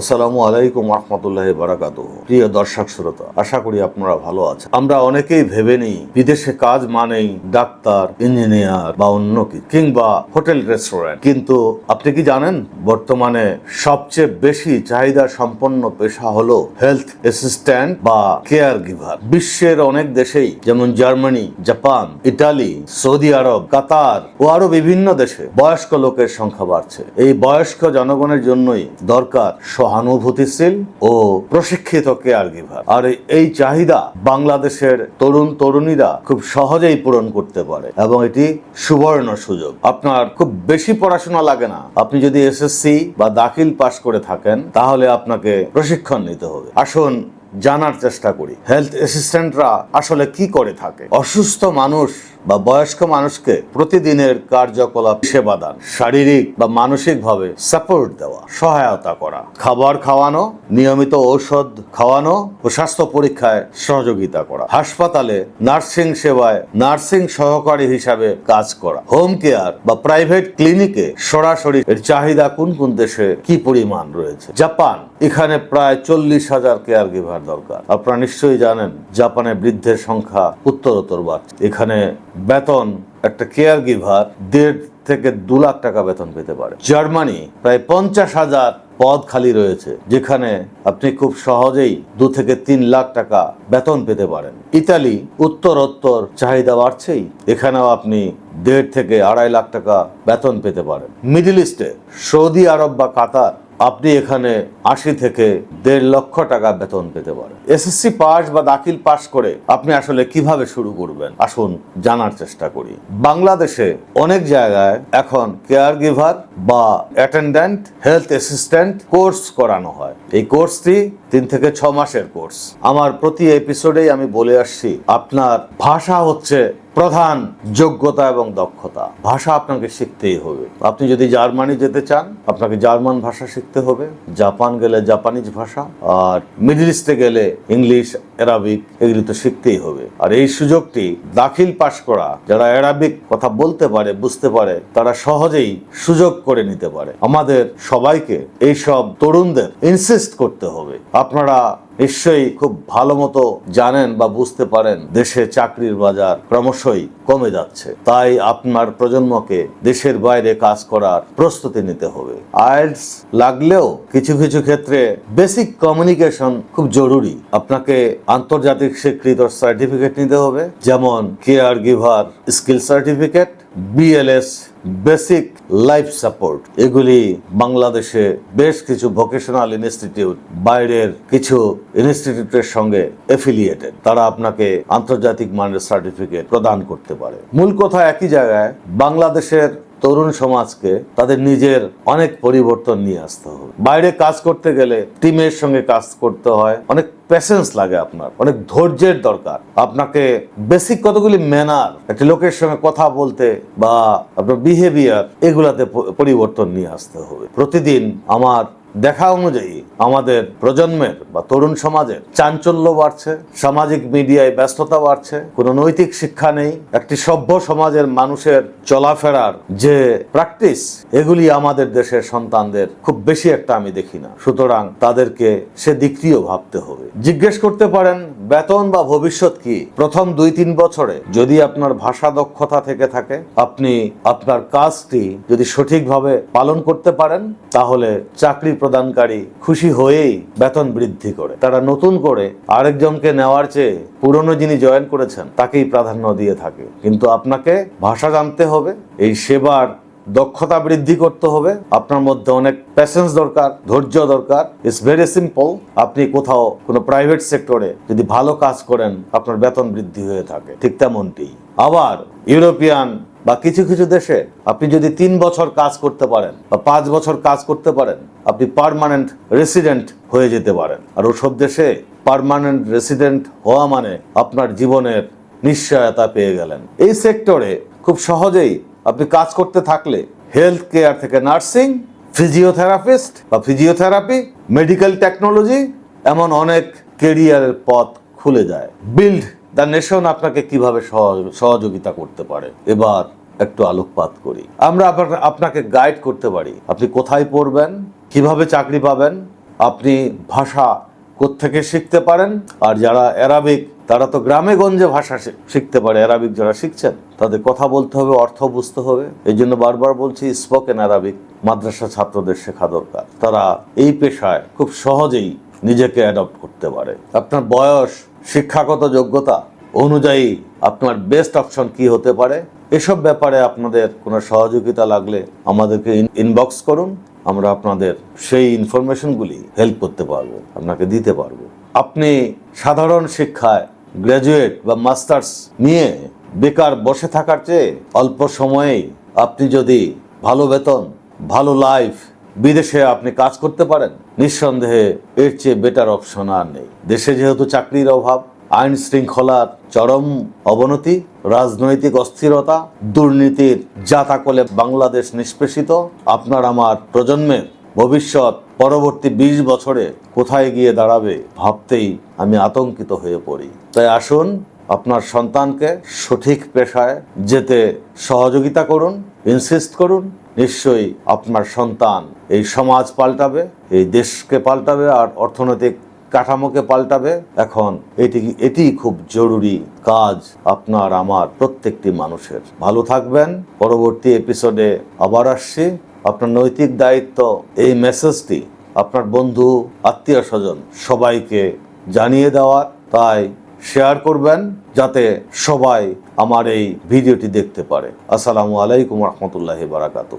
আসসালামু আলাইকুম রহমতুল্লাহ বারাকাত প্রিয় দর্শক শ্রোতা, আশা করি আপনারা ভালো আছেন। আমরা অনেকেই ভেবে নিই, বিদেশে কাজ মানেই ডাক্তার, ইঞ্জিনিয়ার বা অন্য কি, কিংবা হোটেল, রেস্টুরেন্ট। কিন্তু আপনি কি জানেন, বর্তমানে সবচেয়ে বেশি চাহিদা সম্পন্ন পেশা হলো হেলথ অ্যাসিস্ট্যান্ট বা কেয়ার গিভার বিশ্বের অনেক দেশেই, যেমন Germany, Japan, Italy, Saudi Arab, Qatar ও আরও বিভিন্ন দেশে বয়স্ক লোকের সংখ্যা বাড়ছে। এই বয়স্ক জনগণের জন্যই দরকার সহানুভূতিশীল ও প্রশিক্ষিত কেয়ার গিভার। আর এই চাহিদা বাংলাদেশের তরুণ তরুণীরা খুব সহজেই পূরণ করতে পারে এবং এটি সুবর্ণ সুযোগ। আপনার খুব বেশি পড়াশোনা লাগে না। আপনি যদি এসএসসি বা দাখিল পাশ করে থাকেন, তাহলে আপনাকে প্রশিক্ষণ নিতে হবে। আসুন জানার চেষ্টা করি, হেলথ অ্যাসিস্ট্যান্টরা আসলে কি করে থাকে? অসুস্থ মানুষ বা বয়স্ক মানুষকে প্রতিদিনের কার্যকলাপ সেবা দান শারীরিক বা মানসিকভাবে সাপোর্ট দেওয়া, সহায়তা করা, খাবার খাওয়ানো, নিয়মিত ঔষধ খাওয়ানো ও স্বাস্থ্য পরীক্ষায় সহযোগিতা করা, হাসপাতালে নার্সিং সেবায় নার্সিং সহকারী হিসাবে কাজ করা হোম কেয়ার বা প্রাইভেট ক্লিনিকে সরাসরি এর চাহিদা কোন কোন দেশে কি পরিমাণ রয়েছে? জাপান, এখানে প্রায় চল্লিশ হাজার কেয়ার গিভার দরকার। আপনারা নিশ্চয়ই জানেন, জাপানে বৃদ্ধের সংখ্যা উত্তরোত্তর বাড়ছে। এখানে বেতন, একটা কেয়ার গিভার দেড় থেকে দু লাখ টাকা বেতন পেতে পারে। জার্মানি প্রায় পঞ্চাশ হাজার পদ খালি রয়েছে, যেখানে আপনি খুব সহজেই দু থেকে তিন লাখ টাকা বেতন পেতে পারেন। ইতালি উত্তরোত্তর চাহিদা বাড়ছেই, এখানেও আপনি দেড় থেকে আড়াই লাখ টাকা বেতন পেতে পারেন। মিডল ইস্টে সৌদি আরব বা কাতার আপনি এখানে আশি থেকে দেড় লক্ষ টাকা বেতন পেতে পারেন। এসএসসি পাস বা দাখিল পাস করে আপনি আসলে কীভাবে শুরু করবেন? আসুন জানার চেষ্টা করি। বাংলাদেশে অনেক জায়গায় এখন কেয়ার গিভার বা অ্যাটেন্ডেন্ট হেলথ অ্যাসিস্ট্যান্ট কোর্স করানো হয়। এই কোর্সটি তিন থেকে ছ মাসের কোর্স। আমার প্রতি এপিসোডেই আমি বলে আসছি, আপনার ভাষা হচ্ছে প্রধান যোগ্যতা এবং দক্ষতা। ভাষা আপনাকে শিখতেই হবে। আপনি যদি জার্মানি যেতে চান, আপনাকে জার্মান ভাষা শিখতে হবে। জাপান গেলে জাপানিজ ভাষা, আর মিডল ইস্টে গেলে ইংলিশ, অ্যারাবিক, এগুলি তো শিখতেই হবে। আর এই সুযোগটি দাখিল পাশ করা, যারা অ্যারাবিক কথা বলতে পারে, বুঝতে পারে, তারা সহজেই সুযোগ করে নিতে পারে। আমাদের সবাইকে এইসব তরুণদের ইনসিস্ট করতে হবে। আপনারা নিশ্চয়ই খুব ভালো মতো জানেন বা বুঝতে পারেন দেশে চাকরির বাজার ক্রমশই কমে যাচ্ছে। তাই আপনার প্রজন্মকে দেশের বাইরে কাজ করার প্রস্তুতি নিতে হবে। আইএলস লাগলেও কিছু কিছু ক্ষেত্রে বেসিক কমিউনিকেশন খুব জরুরি। আপনাকে আন্তর্জাতিক স্বীকৃত সার্টিফিকেট নিতে হবে, যেমন caregiver skill certificate, BLS basic life support এগুলি বাংলাদেশে বেশ কিছু ভোকেশনাল ইনস্টিটিউট বাইরের কিছু ইনস্টিটিউটের সঙ্গে এফিলিয়েটেড তারা আপনাকে আন্তর্জাতিক মানের সার্টিফিকেট প্রদান করতে পারে। মূল কথা একই জায়গায়, বাংলাদেশের তরুণ সমাজকে তাদের নিজের অনেক পরিবর্তন নিয়ে আসতে হবে। বাইরে কাজ করতে গেলে টিমের সঙ্গে কাজ করতে হয়। অনেক প্যাশেন্স লাগে আপনার। অনেক ধৈর্যের দরকার। আপনাকে বেসিক কতগুলি ম্যানার একটি লোকের সঙ্গে কথা বলতে বা আপনার বিহেভিয়ার এগুলাতে পরিবর্তন নিয়ে আসতে হবে। প্রতিদিন আমার দেখা অনুযায়ী আমাদের প্রজন্মের বা তরুণ সমাজের চাঞ্চল্য বাড়ছে, সামাজিক মিডিয়ায় ব্যস্ততা বাড়ছে, কোনো নৈতিক শিক্ষা নেই, একটি সভ্য সমাজের মানুষের চলাফেরার যে প্র্যাকটিস এগুলি আমাদের দেশের সন্তানদের খুব বেশি একটা আমি দেখি না। সুতরাং তাদেরকে সে দিকটিও ভাবতে হবে। জিজ্ঞেস করতে পারেন বেতন বা ভবিষ্যৎ কি? প্রথম দুই তিন বছরে যদি আপনার ভাষা দক্ষতা থেকে থাকে, আপনি আপনার কাজটি যদি সঠিকভাবে পালন করতে পারেন, তাহলে চাকরি প্রদানকারী খুশি হয়েই বেতন বৃদ্ধি করে। তারা নতুন করে আরেকজনকে নেওয়ার চেয়ে পুরনো যিনি জয়েন করেছেন, তাকেই প্রাধান্য দিয়ে থাকে। কিন্তু আপনাকে ভাষা জানতে হবে, এই সেবার দক্ষতা বৃদ্ধি করতে হবে। আপনার মধ্যে অনেক প্যাশেন্স দরকার, ধৈর্য দরকার। ইটস ভেরি সিম্পল আপনি কোথাও কোনো প্রাইভেট সেক্টরে যদি ভালো কাজ করেন, আপনার বেতন বৃদ্ধি হয়ে থাকে। ঠিক তেমনটি। আবার ইউরোপিয়ান বা কিছু কিছু দেশে আপনি যদি তিন বছর কাজ করতে পারেন বা পাঁচ বছর কাজ করতে পারেন, আপনি পারমানেন্ট রেসিডেন্ট হয়ে যেতে পারেন। আর ওসব দেশে পারমানেন্ট রেসিডেন্ট হওয়া মানে আপনার জীবনের নিশ্চয়তা পেয়ে গেলেন। এই সেক্টরে খুব সহজেই আপনি কাজ করতে থাকলে হেলথ কেয়ার থেকে নার্সিং ফিজিওথেরাপিস্ট বা ফিজিওথেরাপি মেডিকেল টেকনোলজি এমন অনেক কেরিয়ারের পথ খুলে যায়। বিল্ড দ্য নেশন আপনাকে কীভাবে সহ- সহযোগিতা করতে পারে? এবার একটু আলোকপাত করি। আমরা আপনাকে গাইড করতে পারি। আপনি কোথায় পড়বেন? কীভাবে চাকরি পাবেন? আপনি ভাষা কোত্থেকে শিখতে পারেন? আর যারা অ্যারাবিক, তারা তো গ্রামে গঞ্জে ভাষা শিখতে পারে। অ্যারাবিক যারা শিখছেন, তাদের কথা বলতে হবে, অর্থ বুঝতে হবে। এই জন্য বারবার বলছি স্পোকেন অ্যারাবিক মাদ্রাসা ছাত্রদের শেখা দরকার। তারা এই পেশায় খুব সহজেই নিজেকে অ্যাডপ্ট করতে পারে। আপনার বয়স, শিক্ষাগত যোগ্যতা অনুযায়ী আপনার বেস্ট অপশন কি হতে পারে? এসব ব্যাপারে আপনাদের কোনো সহযোগিতা লাগলে আমাদেরকে ইনবক্স করুন। আমরা আপনাদের সেই ইনফরমেশনগুলি হেল্প করতে পারব, আপনাকে দিতে পারব। আপনি সাধারণ শিক্ষায় গ্র্যাজুয়েট বা মাস্টার্স নিয়ে বেকার বসে থাকার চেয়ে অল্প সময়েই আপনি যদি ভালো বেতন, ভালো লাইফ বিদেশে আপনি কাজ করতে পারেন, নিঃসন্দেহে এর চেয়ে বেটার অপশন আর নেই। দেশে যেহেতু চাকরির অভাব, আইন শৃঙ্খলার চরম অবনতি রাজনৈতিক অস্থিরতা, দুর্নীতির জাতাকলে বাংলাদেশ নিষ্পেষিত। আপনার আমার প্রজন্মের ভবিষ্যৎ পরবর্তী বিশ বছরে কোথায় গিয়ে দাঁড়াবে ভাবতেই আমি আতঙ্কিত হয়ে পড়ি। তাই আসুন আপনার সন্তানকে সঠিক পেশায় যেতে সহযোগিতা করুন ইনসিস্ট করুন, নিশ্চয়ই আপনার সন্তান এই সমাজ পাল্টাবে, এই দেশকে পাল্টাবে আর অর্থনৈতিক কাঠামোকে পাল্টাবে, এখন এটি এটি খুব জরুরি কাজ আপনার, আমার প্রত্যেকটি মানুষের। ভালো থাকবেন। পরবর্তী এপিসোডে আবার আসছি। আপনার নৈতিক দায়িত্ব, এই মেসেজটি আপনার বন্ধু, আত্মীয় স্বজন সবাইকে জানিয়ে দেওয়ার। তাই শেয়ার করবেন যাতে সবাই আমার এই ভিডিওটি দেখতে পারে। আসসালামু আলাইকুম রহমতুল্লাহ বারাকাতু